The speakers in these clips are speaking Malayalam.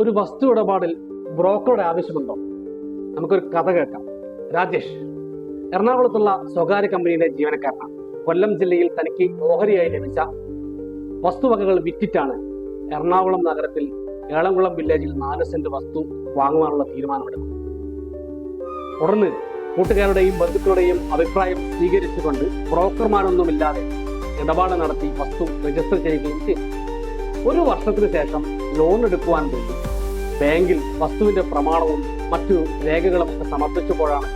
ഒരു വസ്തു ഇടപാടിൽ ബ്രോക്കറുടെ ആവശ്യമുണ്ടോ? നമുക്കൊരു കഥ കേൾക്കാം. രാജേഷ് എറണാകുളത്തുള്ള സ്വകാര്യ കമ്പനിയിലെ ജീവനക്കാരനാണ്. കൊല്ലം ജില്ലയിൽ തനിക്ക് ഓഹരിയായി ലഭിച്ച വസ്തുവകകൾ വിറ്റിട്ടാണ് എറണാകുളം നഗരത്തിൽ ഏളംകുളം വില്ലേജിൽ നാല് സെന്റ് വസ്തു വാങ്ങുവാനുള്ള തീരുമാനമെടുക്കുന്നത് തുടർന്ന് കൂട്ടുകാരുടെയും ബന്ധുക്കളുടെയും അഭിപ്രായം സ്വീകരിച്ചുകൊണ്ട് ബ്രോക്കർമാരൊന്നുമില്ലാതെ ഇടപാട് നടത്തി വസ്തു രജിസ്റ്റർ ചെയ്യുകയും ചെയ്തു. ഒരു വർഷത്തിന് ശേഷം ലോൺ എടുക്കുവാൻ വേണ്ടി ബാങ്കിൽ വസ്തുവിന്റെ പ്രമാണവും മറ്റു രേഖകളും ഒക്കെ സമർപ്പിച്ചപ്പോഴാണ്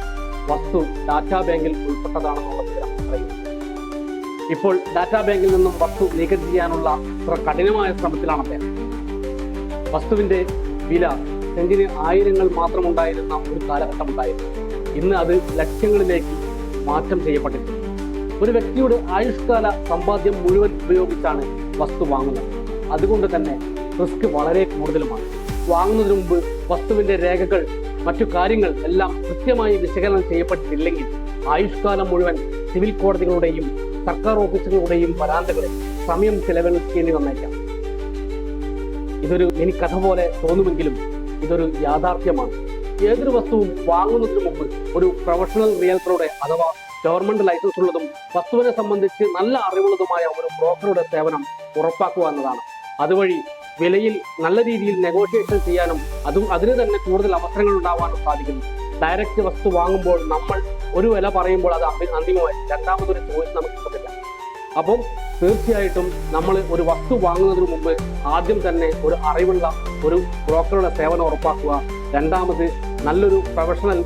വസ്തു ഡാറ്റാ ബാങ്കിൽ ഉൾപ്പെട്ടതാണെന്നുള്ള വിവരം അറിയുന്നത്. ഇപ്പോൾ ഡാറ്റാ ബാങ്കിൽ നിന്നും വസ്തു നീക്കം ചെയ്യാനുള്ള കഠിനമായ ശ്രമത്തിലാണ് അദ്ദേഹം. വസ്തുവിന്റെ വില സെന്റിന് ആയിരങ്ങൾ മാത്രം ഉണ്ടായിരുന്ന ഒരു കാലഘട്ടം ഉണ്ടായിരുന്നു. ഇന്ന് അത് ലക്ഷങ്ങളിലേക്ക് മാറ്റം ചെയ്യപ്പെട്ടിട്ടുണ്ട്. ഒരു വ്യക്തിയുടെ ആയുഷ്കാല സമ്പാദ്യം മുഴുവൻ ഉപയോഗിച്ചാണ് വസ്തു വാങ്ങുന്നത്. അതുകൊണ്ട് തന്നെ റിസ്ക് വളരെ കൂടുതലുമാണ്. വാങ്ങുന്നതിന് മുമ്പ് വസ്തുവിന്റെ രേഖകൾ മറ്റു കാര്യങ്ങൾ എല്ലാം കൃത്യമായി വിശകലനം ചെയ്യപ്പെട്ടിട്ടില്ലെങ്കിൽ ആയുഷ്കാലം മുഴുവൻ സിവിൽ കോടതികളുടെയും സർക്കാർ ഓഫീസുകളുടെയും വരാന്തകളിൽ സമയം ചെലവഴിക്കേണ്ടി വന്നേക്കാം. ഇതൊരു ഇനി കഥ പോലെ തോന്നുമെങ്കിലും ഇതൊരു യാഥാർത്ഥ്യമാണ്. ഏതൊരു വസ്തുവും വാങ്ങുന്നതിന് മുമ്പ് ഒരു പ്രൊഫഷണൽ റിയൽറ്ററുടെ അഥവാ ഗവൺമെന്റ് ലൈസൻസ് ഉള്ളതും വസ്തുവിനെ സംബന്ധിച്ച് നല്ല അറിവുള്ളതുമായ ഒരു ബ്രോക്കറുടെ സേവനം ഉറപ്പാക്കുക എന്നതാണ്. അതുവഴി വിലയിൽ നല്ല രീതിയിൽ നെഗോഷിയേഷൻ ചെയ്യാനും അതും അതിന് തന്നെ കൂടുതൽ അവസരങ്ങൾ ഉണ്ടാവാനും സാധിക്കുന്നു. ഡയറക്റ്റ് വസ്തു വാങ്ങുമ്പോൾ നമ്മൾ ഒരു വില പറയുമ്പോൾ അത് അന്തിമമായി രണ്ടാമതൊരു ചോയ്സ് നമുക്ക് കിട്ടത്തില്ല. അപ്പം തീർച്ചയായിട്ടും നമ്മൾ ഒരു വസ്തു വാങ്ങുന്നതിന് മുമ്പ് ആദ്യം തന്നെ ഒരു അറിവുള്ള ഒരു ബ്രോക്കറുടെ സേവനം ഉറപ്പാക്കുക. രണ്ടാമത് നല്ലൊരു പ്രൊഫഷണൽ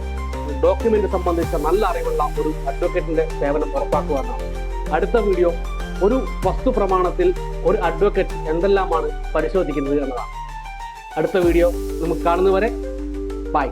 ഡോക്യുമെന്റ് സംബന്ധിച്ച നല്ല അറിവുള്ള ഒരു അഡ്വക്കേറ്റിന്റെ സേവനം ഉറപ്പാക്കുക എന്നാണ്. അടുത്ത വീഡിയോ ഒരു വസ്തു പ്രമാണത്തിൽ ഒരു അഡ്വക്കേറ്റ് എന്തെല്ലാമാണ് പരിശോധിക്കുന്നത് എന്നതാണ്. അടുത്ത വീഡിയോ നമുക്ക് കാണുന്നവരെ ബൈ